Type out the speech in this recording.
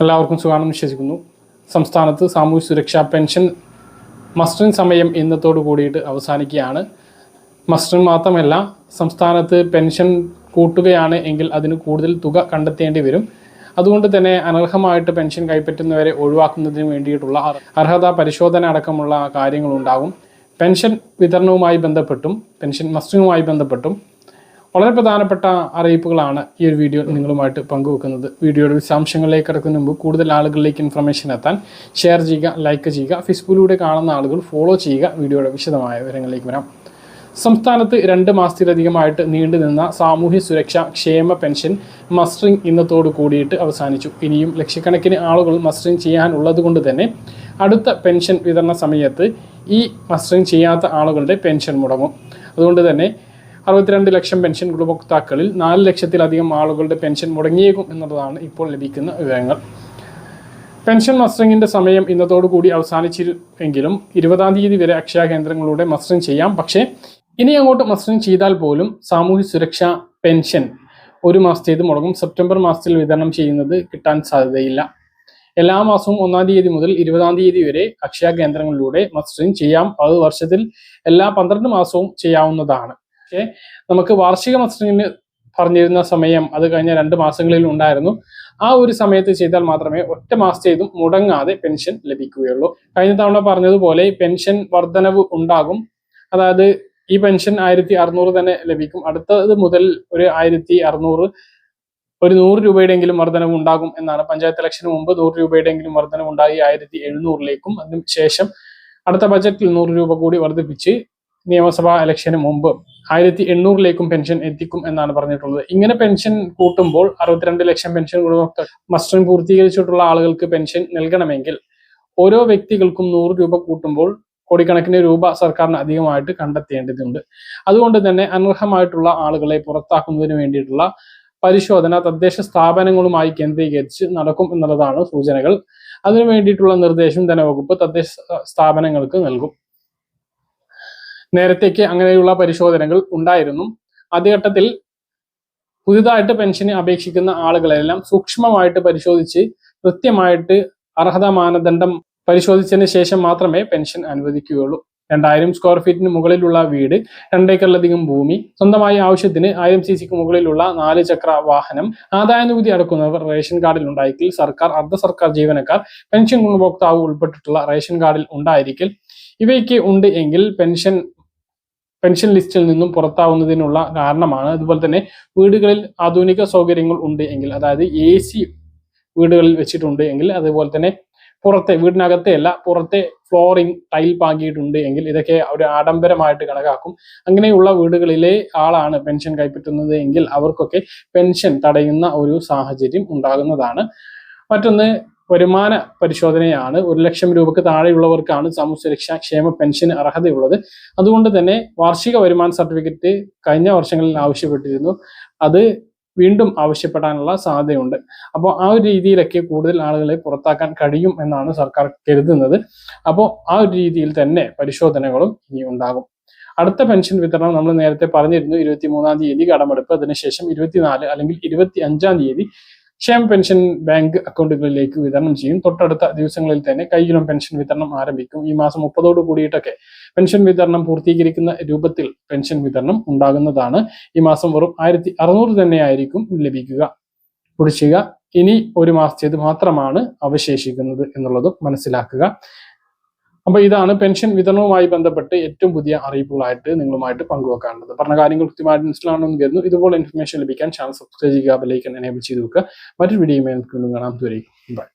എല്ലാവർക്കും സുഖാണെന്ന് വിശ്വസിക്കുന്നു. സംസ്ഥാനത്ത് സാമൂഹ്യ സുരക്ഷാ പെൻഷൻ മസ്റ്ററിൻ സമയം ഇന്നത്തോട് കൂടിയിട്ട് അവസാനിക്കുകയാണ്. മസ്റ്ററിൻ മാത്രമല്ല സംസ്ഥാനത്ത് പെൻഷൻ കൂട്ടുകയാണ് എങ്കിൽ അതിന് കൂടുതൽ തുക കണ്ടെത്തേണ്ടി വരും. അതുകൊണ്ട് തന്നെ അനർഹമായിട്ട് പെൻഷൻ കൈപ്പറ്റുന്നവരെ ഒഴിവാക്കുന്നതിന് വേണ്ടിയിട്ടുള്ള അർ- അർഹതാ പരിശോധന അടക്കമുള്ള കാര്യങ്ങളുണ്ടാകും. പെൻഷൻ വിതരണവുമായി ബന്ധപ്പെട്ടും പെൻഷൻ മസ്റ്ററിങ്ങുമായി ബന്ധപ്പെട്ടും വളരെ പ്രധാനപ്പെട്ട അറിയിപ്പുകളാണ് ഈ ഒരു വീഡിയോ നിങ്ങളുമായിട്ട് പങ്കുവെക്കുന്നത്. വീഡിയോയുടെ വിശദാംശങ്ങളിലേക്ക് കിടക്കുന്ന മുമ്പ് കൂടുതൽ ആളുകളിലേക്ക് ഇൻഫർമേഷൻ എത്താൻ ഷെയർ ചെയ്യുക ലൈക്ക് ചെയ്യുക ഫേസ്ബുക്കിലൂടെ കാണുന്ന ആളുകൾ ഫോളോ ചെയ്യുക വീഡിയോയുടെ വിശദമായ വിവരങ്ങളിലേക്ക് വരാം. സംസ്ഥാനത്ത് രണ്ട് മാസത്തിലധികമായിട്ട് നീണ്ടുനിന്ന സാമൂഹ്യ സുരക്ഷാ ക്ഷേമ പെൻഷൻ മസ്റ്ററിംഗ് ഇന്നത്തോട് കൂടിയിട്ട് അവസാനിച്ചു. ഇനിയും ലക്ഷക്കണക്കിന് ആളുകൾ മസ്റ്ററിംഗ് ചെയ്യാൻ ഉള്ളതുകൊണ്ട് തന്നെ അടുത്ത പെൻഷൻ വിതരണ സമയത്ത് ഈ മസ്റ്ററിംഗ് ചെയ്യാത്ത ആളുകളുടെ പെൻഷൻ മുടങ്ങും. അതുകൊണ്ട് തന്നെ അറുപത്തിരണ്ട് ലക്ഷം പെൻഷൻ ഗുണഭോക്താക്കളിൽ നാല് ലക്ഷത്തിലധികം ആളുകളുടെ പെൻഷൻ മുടങ്ങിയേക്കും എന്നുള്ളതാണ് ഇപ്പോൾ ലഭിക്കുന്ന വിവരങ്ങൾ. പെൻഷൻ മസ്റ്ററിങ്ങിന്റെ സമയം ഇന്നത്തോടുകൂടി അവസാനിച്ചിരുമെങ്കിലും ഇരുപതാം തീയതി വരെ അക്ഷയ കേന്ദ്രങ്ങളിലൂടെ മസ്റ്ററിങ് ചെയ്യാം. പക്ഷേ ഇനി അങ്ങോട്ട് മസ്റ്ററിങ് ചെയ്താൽ പോലും സാമൂഹ്യ സുരക്ഷാ പെൻഷൻ ഒരു മാസത്തേത് മുടങ്ങും. സെപ്റ്റംബർ മാസത്തിൽ വിതരണം ചെയ്യുന്നത് കിട്ടാൻ സാധ്യതയില്ല. എല്ലാ മാസവും ഒന്നാം തീയതി മുതൽ ഇരുപതാം തീയതി വരെ അക്ഷയ കേന്ദ്രങ്ങളിലൂടെ മസ്റ്ററിങ് ചെയ്യാം. അത് വർഷത്തിൽ എല്ലാ പന്ത്രണ്ട് മാസവും ചെയ്യാവുന്നതാണ്. പക്ഷേ നമുക്ക് വാർഷിക മസ്റ്ററിംഗിന് പറഞ്ഞിരുന്ന സമയം അത് കഴിഞ്ഞ രണ്ട് മാസങ്ങളിൽ ഉണ്ടായിരുന്നു. ആ ഒരു സമയത്ത് ചെയ്താൽ മാത്രമേ ഒറ്റ മാസത്തേതും മുടങ്ങാതെ പെൻഷൻ ലഭിക്കുകയുള്ളൂ. കഴിഞ്ഞ തവണ പറഞ്ഞതുപോലെ പെൻഷൻ വർധനവ് ഉണ്ടാകും. അതായത് ഈ പെൻഷൻ ആയിരത്തി അറുന്നൂറ് തന്നെ ലഭിക്കും. അടുത്തത് മുതൽ ഒരു ആയിരത്തി അറുന്നൂറ് ഒരു നൂറ് രൂപയുടെയെങ്കിലും വർധനവ് ഉണ്ടാകും എന്നാണ്. പഞ്ചായത്ത് ഇലക്ഷന് മുമ്പ് നൂറ് രൂപയുടെയെങ്കിലും വർധനവ് ഉണ്ടായി ആയിരത്തി എഴുന്നൂറിലേക്കും അതിനുശേഷം അടുത്ത ബജറ്റിൽ നൂറ് രൂപ കൂടി വർദ്ധിപ്പിച്ച് നിയമസഭാ ഇലക്ഷന് മുമ്പ് ആയിരത്തി എണ്ണൂറിലേക്കും പെൻഷൻ എത്തിക്കും എന്നാണ് പറഞ്ഞിട്ടുള്ളത്. ഇങ്ങനെ പെൻഷൻ കൂട്ടുമ്പോൾ അറുപത്തിരണ്ട് ലക്ഷം പെൻഷൻ ഗുണഭോക്തൃ മസ്റ്ററിംഗ് പൂർത്തീകരിച്ചിട്ടുള്ള ആളുകൾക്ക് പെൻഷൻ നൽകണമെങ്കിൽ ഓരോ വ്യക്തികൾക്കും നൂറ് രൂപ കൂട്ടുമ്പോൾ കോടിക്കണക്കിന് രൂപ സർക്കാരിന് അധികമായിട്ട് കണ്ടെത്തേണ്ടതുണ്ട്. അതുകൊണ്ട് തന്നെ അനർഹമായിട്ടുള്ള ആളുകളെ പുറത്താക്കുന്നതിന് വേണ്ടിയിട്ടുള്ള പരിശോധന തദ്ദേശ സ്ഥാപനങ്ങളുമായി കേന്ദ്രീകരിച്ച് നടക്കും എന്നുള്ളതാണ് സൂചനകൾ. അതിനു വേണ്ടിയിട്ടുള്ള നിർദ്ദേശം ധനവകുപ്പ് തദ്ദേശ സ്ഥാപനങ്ങൾക്ക് നൽകും. നേരത്തേക്ക് അങ്ങനെയുള്ള പരിശോധനകൾ ഉണ്ടായിരുന്നു. ആദ്യഘട്ടത്തിൽ പുതുതായിട്ട് പെൻഷന് അപേക്ഷിക്കുന്ന ആളുകളെല്ലാം സൂക്ഷ്മമായിട്ട് പരിശോധിച്ച് കൃത്യമായിട്ട് അർഹതാ മാനദണ്ഡം പരിശോധിച്ചതിന് ശേഷം മാത്രമേ പെൻഷൻ അനുവദിക്കുകയുള്ളൂ. രണ്ടായിരം സ്ക്വയർ ഫീറ്റിന് മുകളിലുള്ള വീട് രണ്ടേക്കറിലധികം ഭൂമി സ്വന്തമായി ആവശ്യത്തിന് ആയിരം സി സിക്ക് മുകളിലുള്ള നാല് ചക്ര വാഹനം ആദായ നികുതി അടക്കുന്നവർ റേഷൻ കാർഡിൽ ഉണ്ടായിരിക്കൽ സർക്കാർ അർദ്ധ സർക്കാർ ജീവനക്കാർ പെൻഷൻ ഗുണഭോക്താവ് ഉൾപ്പെട്ടിട്ടുള്ള റേഷൻ കാർഡിൽ ഉണ്ടായിരിക്കൽ. ഇവയ്ക്ക് ഉണ്ട് എങ്കിൽ പെൻഷൻ പെൻഷൻ ലിസ്റ്റിൽ നിന്നും പുറത്താവുന്നതിനുള്ള കാരണമാണ്. അതുപോലെ തന്നെ വീടുകളിൽ ആധുനിക സൗകര്യങ്ങൾ ഉണ്ട് എങ്കിൽ അതായത് എ സി വീടുകളിൽ വെച്ചിട്ടുണ്ട് എങ്കിൽ അതുപോലെ തന്നെ പുറത്തെ വീടിനകത്തെ അല്ല പുറത്തെ ഫ്ലോറിംഗ് ടൈൽ പാകിയിട്ടുണ്ട് എങ്കിൽ ഇതൊക്കെ ഒരു ആഡംബരമായിട്ട് കണക്കാക്കും. അങ്ങനെയുള്ള വീടുകളിലെ ആളാണ് പെൻഷൻ കൈപ്പറ്റുന്നത് എങ്കിൽ അവർക്കൊക്കെ പെൻഷൻ തടയുന്ന ഒരു സാഹചര്യം ഉണ്ടാകുന്നതാണ്. മറ്റൊന്ന് വരുമാന പരിശോധനയാണ്. ഒരു ലക്ഷം രൂപക്ക് താഴെയുള്ളവർക്കാണ് സാമൂഹ്യ സുരക്ഷാ ക്ഷേമ പെൻഷൻ അർഹതയുള്ളത്. അതുകൊണ്ട് തന്നെ വാർഷിക വരുമാന സർട്ടിഫിക്കറ്റ് കഴിഞ്ഞ വർഷങ്ങളിൽ ആവശ്യപ്പെട്ടിരുന്നു. അത് വീണ്ടും ആവശ്യപ്പെടാനുള്ള സാധ്യതയുണ്ട്. അപ്പോൾ ആ ഒരു രീതിയിലൊക്കെ കൂടുതൽ ആളുകളെ പുറത്താക്കാൻ കഴിയും എന്നാണ് സർക്കാർ കരുതുന്നത്. അപ്പോൾ ആ ഒരു രീതിയിൽ തന്നെ പരിശോധനകളും ഇനി ഉണ്ടാകും. അടുത്ത പെൻഷൻ വിതരണം നമ്മൾ നേരത്തെ പറഞ്ഞിരുന്നു. ഇരുപത്തി മൂന്നാം തീയതി കടമെടുപ്പ്. അതിനുശേഷം ഇരുപത്തിനാല് അല്ലെങ്കിൽ ഇരുപത്തി അഞ്ചാം തീയതി ക്ഷേമ പെൻഷൻ ബാങ്ക് അക്കൗണ്ടുകളിലേക്ക് വിതരണം ചെയ്യും. തൊട്ടടുത്ത ദിവസങ്ങളിൽ തന്നെ കൈയിലും പെൻഷൻ വിതരണം ആരംഭിക്കും. ഈ മാസം മുപ്പതോട് കൂടിയിട്ടൊക്കെ പെൻഷൻ വിതരണം പൂർത്തീകരിക്കുന്ന രൂപത്തിൽ പെൻഷൻ വിതരണം ഉണ്ടാകുന്നതാണ്. ഈ മാസം വെറും ആയിരത്തി അറുന്നൂറ് തന്നെയായിരിക്കും ലഭിക്കുക. കുടിശ്ശിക ഇനി ഒരു മാസത്തേത് മാത്രമാണ് അവശേഷിക്കുന്നത് എന്നുള്ളതും മനസ്സിലാക്കുക. അപ്പൊ ഇതാണ് പെൻഷൻ വിതരണവുമായി ബന്ധപ്പെട്ട് ഏറ്റവും പുതിയ അറിയിപ്പുകളായിട്ട് നിങ്ങളുമായിട്ട് പങ്കുവെക്കാനുള്ളത്. പറഞ്ഞ കാര്യങ്ങൾ കൃത്യമായിട്ട് മനസ്സിലാണെന്ന് കരുതുന്നു. ഇതുപോലെ ഇൻഫർമേഷൻ ലഭിക്കാൻ ചാനൽ സബ്സ്ക്രൈബ് ചെയ്യുക ബെലൈക്കൻ എനേബിൾ ചെയ്ത് വെക്കുക. മറ്റൊരു വീഡിയോ കാണാം. ദൂരേക്കും ബൈ